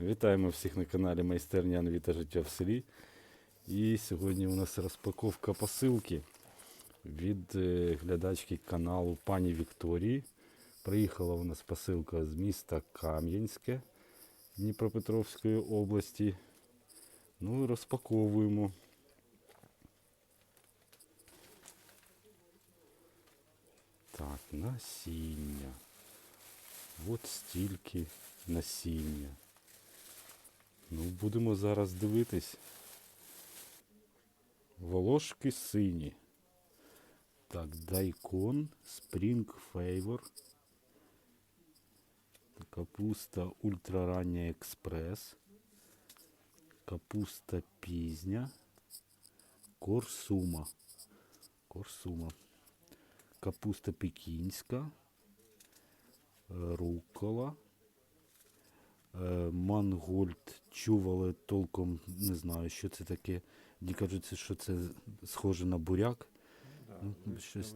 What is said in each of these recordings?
Вітаємо всіх на каналі Майстерня Анві та життя в селі. І сьогодні у нас розпаковка посилки від е, глядачки каналу пані Вікторії. Приїхала у нас посилка з міста Кам'янське Дніпропетровської області. Ну і розпаковуємо. Так, насіння. От стільки насіння. Ну, будемо зараз дивитись. Волошки сині. Так, дайкон, Spring Favor. Капуста ультрарання експрес. Капуста пізня. Корсума. Корсума. Капуста пекінська. Рукола. Е, Мангольд чув, але толком не знаю, що це таке. Мені кажуть, що це схоже на буряк. Ну, щось-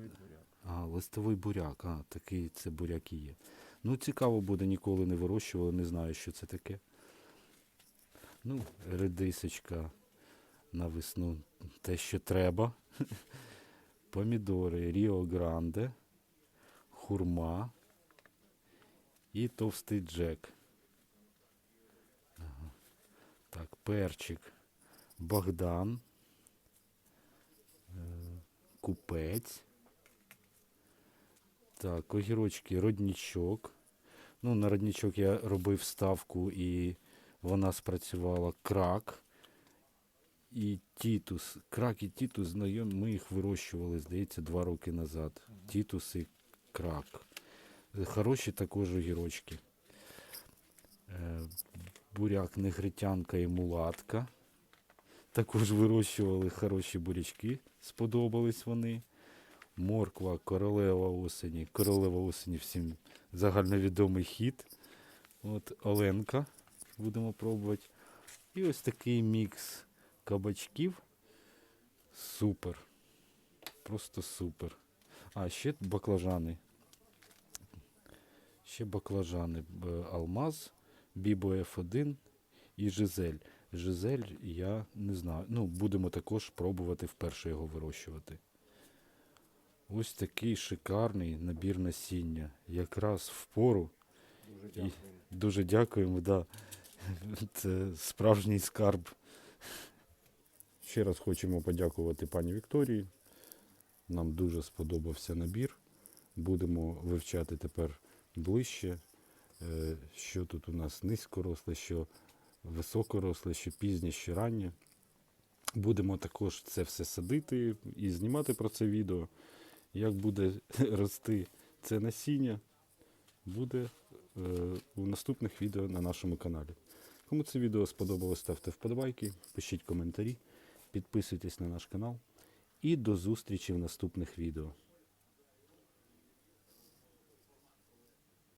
А, листовий буряк. А, такий це буряк і є. Ну, цікаво буде, ніколи не вирощували, не знаю, що це таке. Ну, редисочка на весну те, що треба. Помідори Ріо Гранде, хурма і товстий джек. Ага. Так, перчик Богдан, е, купець. Так, огірочки роднічок. Ну, на роднічок я робив ставку і вона спрацювала крак і тітус. Крак і тітус знайомі, ми їх вирощували, здається, два роки назад. Тітус і крак. Е, Хороші також огірочки. Буряк, негритянка і мулатка. Також вирощували хороші бурячки, сподобались вони. Морква, королева осені. Королева осені всім загальновідомий хід. От Оленка будемо пробувати. І ось такий мікс кабачків. Супер. Просто супер. А, ще баклажани. Ще баклажани. Алмаз, Бібо F1 і Жизель. Жизель я не знаю. Ну, будемо також пробувати вперше його вирощувати. Ось такий шикарний набір насіння. Якраз в пору. Дуже І дуже дякуємо. Да. Це справжній скарб. Ще раз хочемо подякувати пані Вікторії. Нам дуже сподобався набір. Будемо вивчати тепер ближче, що тут у нас низькоросле, що високоросле, що пізнє, що раннє. Будемо також це все садити і знімати про це відео. Як буде рости це насіння, буде е, у наступних відео на нашому каналі. Кому це відео сподобалось, ставте вподобайки, пишіть коментарі, підписуйтесь на наш канал. І до зустрічі в наступних відео.